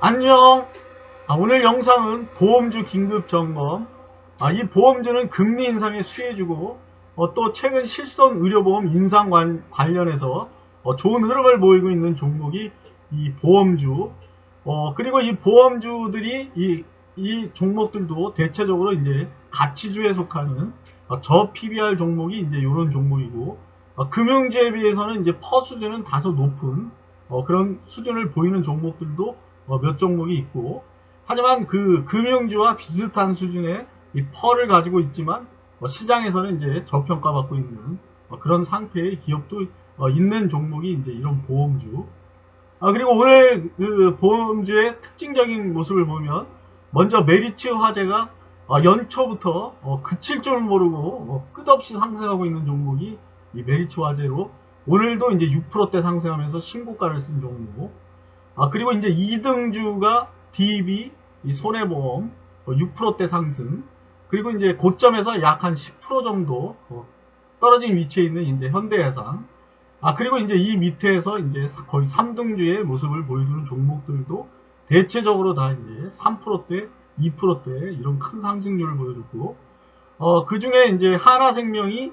안녕. 아, 오늘 영상은 보험주 긴급 점검. 아, 이 보험주는 금리 인상에 수혜주고 어, 또 최근 실손 의료보험 인상 관, 관련해서 어, 좋은 흐름을 보이고 있는 종목이 이 보험주. 어, 그리고 이 보험주들이 이, 이 종목들도 대체적으로 이제 가치주에 속하는 어, 저 PBR 종목이 이제 이런 종목이고 어, 금융주에 비해서는 이제 퍼 수준은 다소 높은 어, 그런 수준을 보이는 종목들도 어, 몇 종목이 있고 하지만 그 금융주와 비슷한 수준의 이 펄을 가지고 있지만 어, 시장에서는 이제 저평가받고 있는 어, 그런 상태의 기업도 어, 있는 종목이 이제 이런 보험주. 아, 그리고 오늘 그 보험주의 특징적인 모습을 보면 먼저 메리츠 화재가 어, 연초부터 어, 그칠 줄 모르고 어, 끝없이 상승하고 있는 종목이 이 메리츠 화재로 오늘도 이제 6%대 상승하면서 신고가를 쓴 종목. 아, 그리고 이제 2등주가 DB, 이 손해보험, 어, 6%대 상승. 그리고 이제 고점에서 약 한 10% 정도 어, 떨어진 위치에 있는 이제 현대해상. 아, 그리고 이제 이 밑에서 이제 거의 3등주의 모습을 보여주는 종목들도 대체적으로 다 이제 3%대, 2%대 이런 큰 상승률을 보여줬고, 어, 그 중에 이제 하나생명이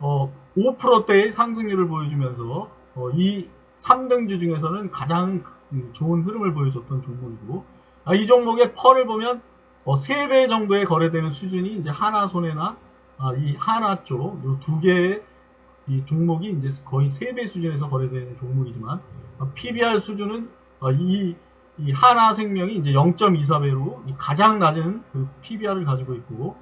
어, 5%대의 상승률을 보여주면서 어, 이 3등주 중에서는 가장 그 좋은 흐름을 보여줬던 종목이고 아, 이 종목의 펄을 보면 어, 3배 정도에 거래되는 수준이 이제 하나손해나 아, 이 하나 쪽이두 개의 이 종목이 이제 거의 3배 수준에서 거래되는 종목이지만 어, PBR 수준은 어, 이, 이 하나생명이 이제 0.24배로 가장 낮은 그 PBR을 가지고 있고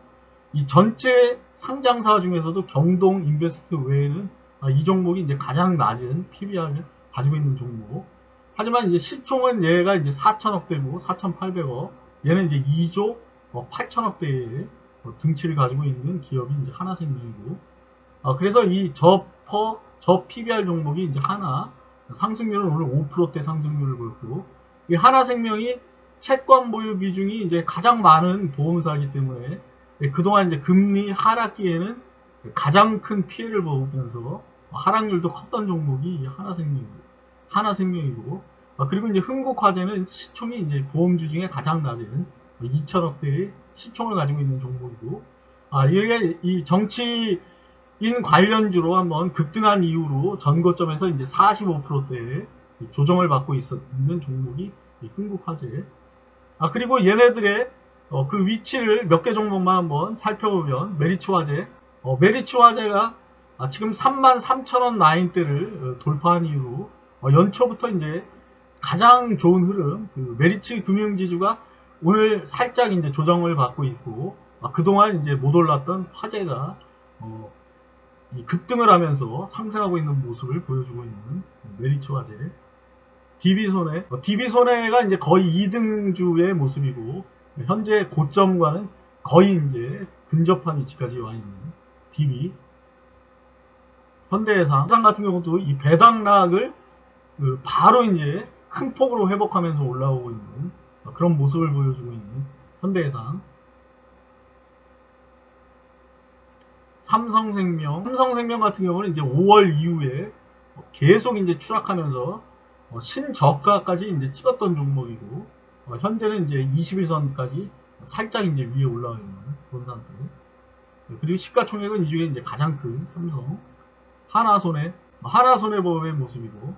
이 전체 상장사 중에서도 경동 인베스트 외에는 아, 이 종목이 이제 가장 낮은 PBR을 가지고 있는 종목. 하지만 이제 시총은 얘가 이제 4천억 대고 4,800억. 얘는 이제 2조 8천억 대의 어, 등치를 가지고 있는 기업이 이제 하나생명이고. 아, 그래서 이 저퍼 저 PBR 종목이 이제 하나 상승률은 오늘 5%대 상승률을 보였고 이 하나생명이 채권 보유 비중이 이제 가장 많은 보험사이기 때문에 예, 그동안 이제 금리 하락기에는 가장 큰 피해를 보면서 하락률도 컸던 종목이 이 하나생명이고, 아, 그리고 이제 흥국화재는 시총이 이제 보험주 중에 가장 낮은 2천억대의 시총을 가지고 있는 종목이고, 아, 이게 이 정치인 관련주로 한번 급등한 이후로 전고점에서 이제 45%대의 조정을 받고 있었는 종목이 이 흥국화재. 아, 그리고 얘네들의 어, 그 위치를 몇 개 종목만 한번 살펴보면 메리츠 화재 어, 메리츠 화재가 아, 지금 3만 3천원 라인대를 어, 돌파한 이후로 어, 연초부터 이제 가장 좋은 흐름 그 메리츠 금융지주가 오늘 살짝 이제 조정을 받고 있고 아, 그동안 이제 못 올랐던 화재가 어, 이 급등을 하면서 상승하고 있는 모습을 보여주고 있는 메리츠 화재 DB손해 어, DB손해가 이제 거의 2등주의 모습이고 현재 고점과는 거의 이제 근접한 위치까지 와 있는 DB. 현대해상 해상 같은 경우도 이 배당락을 그 바로 이제 큰 폭으로 회복하면서 올라오고 있는 그런 모습을 보여주고 있는 현대해상. 삼성생명, 삼성생명 같은 경우는 이제 5월 이후에 계속 이제 추락하면서 어, 신저가까지 이제 찍었던 종목이고 어, 현재는 이제 21선까지 살짝 이제 위에 올라와 있는 그런 상태. 그리고 시가총액은 이 중에 이제 가장 큰 삼성, 하나손해, 하나손해보험의 모습이고,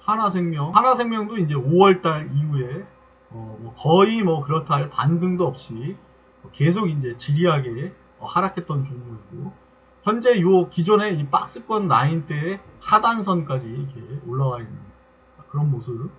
하나생명, 하나생명도 이제 5월달 이후에 어, 뭐 거의 뭐 그렇다 할 반등도 없이 계속 이제 지리하게 어, 하락했던 종목이고, 현재 요 기존의 이 박스권 라인대의 하단선까지 이렇게 올라와 있는 그런 모습.